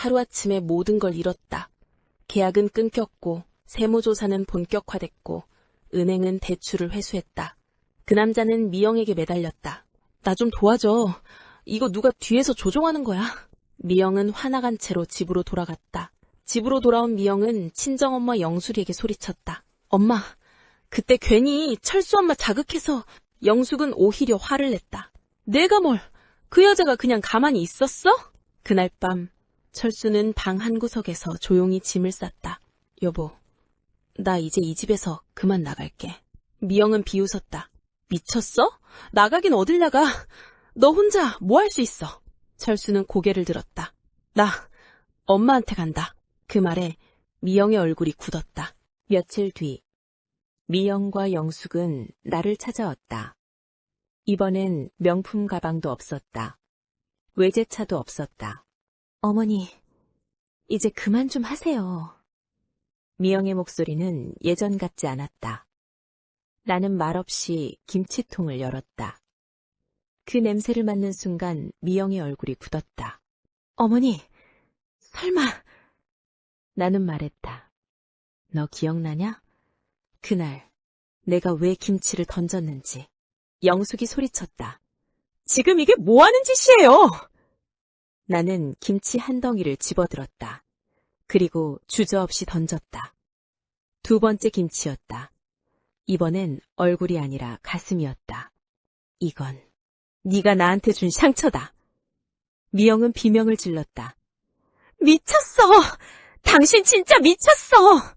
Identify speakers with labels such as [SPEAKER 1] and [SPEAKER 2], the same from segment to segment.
[SPEAKER 1] 하루아침에 모든 걸 잃었다. 계약은 끊겼고 세무조사는 본격화됐고 은행은 대출을 회수했다. 그 남자는 미영에게 매달렸다. 나 좀 도와줘. 이거 누가 뒤에서 조종하는 거야. 미영은 화나간 채로 집으로 돌아갔다. 집으로 돌아온 미영은 친정엄마 영숙에게 소리쳤다. 엄마, 그때 괜히 철수 엄마 자극해서 영숙은 오히려 화를 냈다. 내가 뭘, 그 여자가 그냥 가만히 있었어? 그날 밤 철수는 방 한구석에서 조용히 짐을 쌌다. 여보, 나 이제 이 집에서 그만 나갈게. 미영은 비웃었다. 미쳤어? 나가긴 어딜 나가? 너 혼자 뭐 할 수 있어? 철수는 고개를 들었다. 나 엄마한테 간다. 그 말에 미영의 얼굴이 굳었다. 며칠 뒤 미영과 영숙은 나를 찾아왔다. 이번엔 명품 가방도 없었다. 외제차도 없었다. 어머니, 이제 그만 좀 하세요. 미영의 목소리는 예전 같지 않았다. 나는 말없이 김치통을 열었다. 그 냄새를 맡는 순간 미영의 얼굴이 굳었다. 어머니, 설마. 나는 말했다. 너 기억나냐? 그날 내가 왜 김치를 던졌는지. 영숙이 소리쳤다. 지금 이게 뭐 하는 짓이에요? 나는 김치 한 덩이를 집어들었다. 그리고 주저없이 던졌다. 두 번째 김치였다. 이번엔 얼굴이 아니라 가슴이었다. 이건 네가 나한테 준 상처다. 미영은 비명을 질렀다. 미쳤어! 당신 진짜 미쳤어!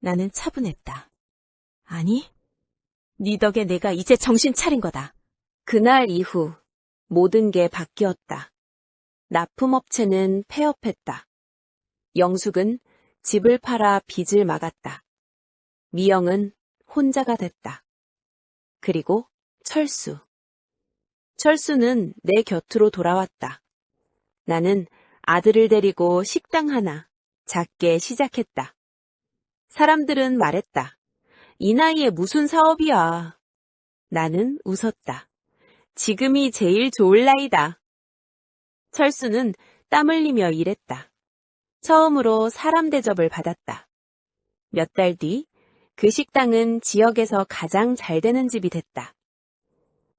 [SPEAKER 1] 나는 차분했다. 아니, 네 덕에 내가 이제 정신 차린 거다. 그날 이후 모든 게 바뀌었다. 납품업체는 폐업했다. 영숙은 집을 팔아 빚을 막았다. 미영은 혼자가 됐다. 그리고 철수. 철수는 내 곁으로 돌아왔다. 나는 아들을 데리고 식당 하나 작게 시작했다. 사람들은 말했다. 이 나이에 무슨 사업이야. 나는 웃었다. 지금이 제일 좋을 나이다. 철수는 땀 흘리며 일했다. 처음으로 사람 대접을 받았다. 몇 달 뒤 그 식당은 지역에서 가장 잘 되는 집이 됐다.